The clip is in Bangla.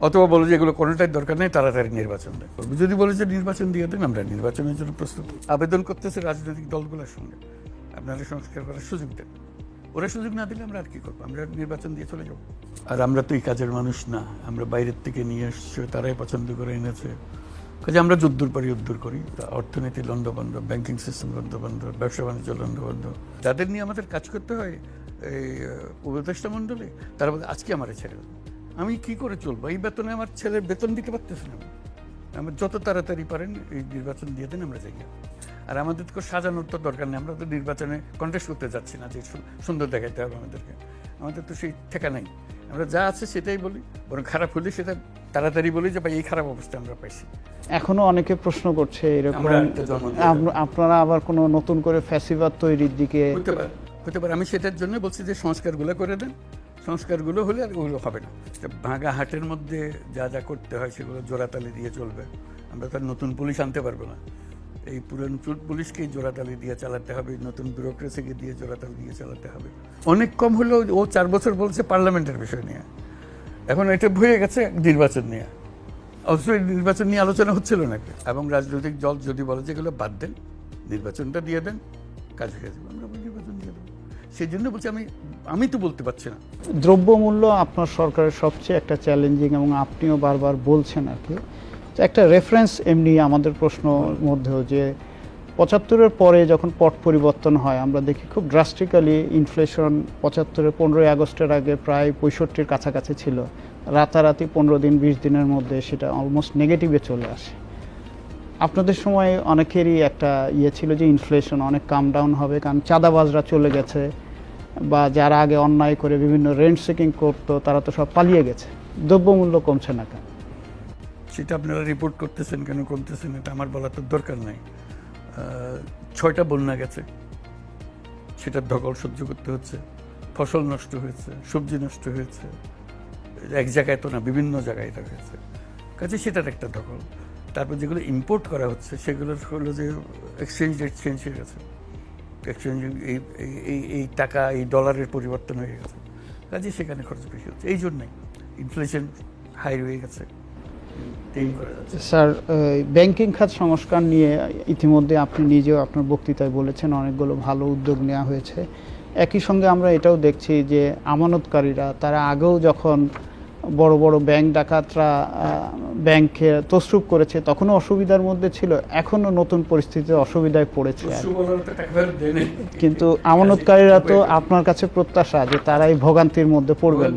অথবা বলে যে এগুলো কোনোটাই দরকার নেই, তাড়াতাড়ি নির্বাচন দেয় করব যদি বলে যে নির্বাচন দিয়ে দেন, আমরা নির্বাচনের জন্য প্রস্তুত। আবেদন করতেছে রাজনৈতিক দলগুলোর সঙ্গে। আপনারা সংস্কার করার সুযোগ দেন। ওরা সুযোগ না দিলে আমরা আর কি করব? আমরা নির্বাচন দিয়ে চলে যাব। আর আমরা তো এই কাজের মানুষ না। আমরা বাইরের থেকে নিয়ে এসছে, তারাই পছন্দ করে এনেছে। কাজে আমরা যদ্দূর পারি উদ্দূর করি। অর্থনীতি লন্ডভন্ড ব্যাংকিং সিস্টেম লন্ডভন্ড ব্যবসা বাণিজ্য লন্ডভন্ড যাদের নিয়ে আমাদের কাজ করতে হয়, এই উপদেষ্টা মণ্ডলে, তারা আজকে আমার ছেড়ে দেন।" আমি কি করে চলবো? এই বেতনে আমার ছেলের বেতন দিতে পারতেছি না আমি। আমরা যত তাড়াতাড়ি পারেন এই নির্বাচন দিয়ে দেন আমরা যাই। আর আমাদের তো সাজানোর তো দরকার নেই আমরা তো নির্বাচনে কন্টেস্ট করতে যাচ্ছি না যে সুন্দর দেখাইতে হবে আমাদেরকে। আমাদের তো সেই ঠেকা নাই। আমরা যা আছে সেটাই বলি বরং খারাপ হলে সেটা তাড়াতাড়ি বলি যে ভাই এই খারাপ অবস্থা আমরা পাইছি। এখনও অনেকে প্রশ্ন করছে এরকম আপনারা আবার কোনো নতুন করে ফ্যাসিবাদ তৈরির দিকে হতে পারে হতে পারে। আমি সেটার জন্য বলছি যে সংস্কারগুলো করে দেন। সংস্কারগুলো হলে আর ওগুলো হবে না। ভাঙা হাটের মধ্যে যা যা করতে হয় সেগুলো জোড়াতালি দিয়ে চলবে। আমরা তার নতুন পুলিশ আনতে পারব না। এই পুরান চুল পুলিশকেই জোড়াতালি দিয়ে চালাতে হবে, নতুন ব্যুরোক্রেসিকে দিয়ে জোড়াতালি দিয়ে চালাতে হবে। অনেক কম হলেও ও চার বছর বলছে পার্লামেন্টের বিষয় নিয়ে। এখন এটা ভয়ে গেছে নির্বাচন নিয়ে। অবশ্য এই নির্বাচন নিয়ে আলোচনা হচ্ছিল নাকি এবং রাজনৈতিক দল যদি বলে যে এগুলো বাদ দেন, নির্বাচনটা দিয়ে দেন, কাজ যাবে। আমরা নির্বাচন দিয়ে দেবো। সেই জন্য বলছি আমি আমি তো বলতে পারছি না। দ্রব্যমূল্য আপনার সরকারের সবচেয়ে একটা চ্যালেঞ্জিং এবং আপনিও বারবার বলছেন আর কি। একটা রেফারেন্স এমনি আমাদের প্রশ্ন মধ্যেও যে পঁচাত্তরের পরে যখন পট পরিবর্তন হয়, আমরা দেখি খুব ড্রাস্টিক্যালি ইনফ্লেশন পঁচাত্তরের পনেরোই আগস্টের আগে প্রায় পঁয়ষট্টির কাছাকাছি ছিল। রাতারাতি পনেরো দিন, বিশ দিনের মধ্যে সেটা অলমোস্ট নেগেটিভে চলে আসে। আপনাদের সময় অনেকেরই একটা ইয়ে ছিল যে ইনফ্লেশন অনেক কাম ডাউন হবে, কারণ চাঁদাবাজরা চলে গেছে। বা যারা আগে অন্যায় করে বিভিন্ন রেন্ট সেকিং করতো, তারা তো সব পালিয়ে গেছে। দ্রব্যমূল্য কমছে না কেন? সেটা আপনারা রিপোর্ট করতেছেন কেন কমতেছেন এটা আমার বলার তো দরকার নাই। ছয়টা বন্যা গেছে। সেটার ধকল সহ্য করতে হচ্ছে। ফসল নষ্ট হয়েছে, সবজি নষ্ট হয়েছে। এক জায়গায় তো না, বিভিন্ন জায়গায় এটা হয়েছে। কাজে সেটার একটা ধকল। তারপর যেগুলো ইম্পোর্ট করা হচ্ছে, সেগুলোর হলো যে এক্সচেঞ্জ রেট চেঞ্জ হয়ে গেছে। এক্সচেঞ্জ এই, এই- টাকা, এই ডলারের পরিবর্তন হয়ে গেছে। কাজে সেখানে খরচ বেশি হচ্ছে। এই জন্যই ইনফ্লেশন হাই হয়ে গেছে। স্যার ব্যাংকিং খাত সংস্কার নিয়ে ইতিমধ্যে আপনি নিজেও আপনার বক্তৃতায় বলেছেন, অনেকগুলো ভালো উদ্যোগ নেওয়া হয়েছে। একই সঙ্গে আমরা এটাও দেখছি যে আমানতকারীরা, তারা আগেও যখন বড় বড় ব্যাংক ডাকাতরা ব্যাংকে তসরুপ করেছে তখনও অসুবিধার মধ্যে ছিল এখনও নতুন পরিস্থিতিতে অসুবিধায় পড়েছে। কিন্তু আমানতকারীরা তো আপনার কাছে প্রত্যাশা যে তারা এই ভোগান্তির মধ্যে পড়বেন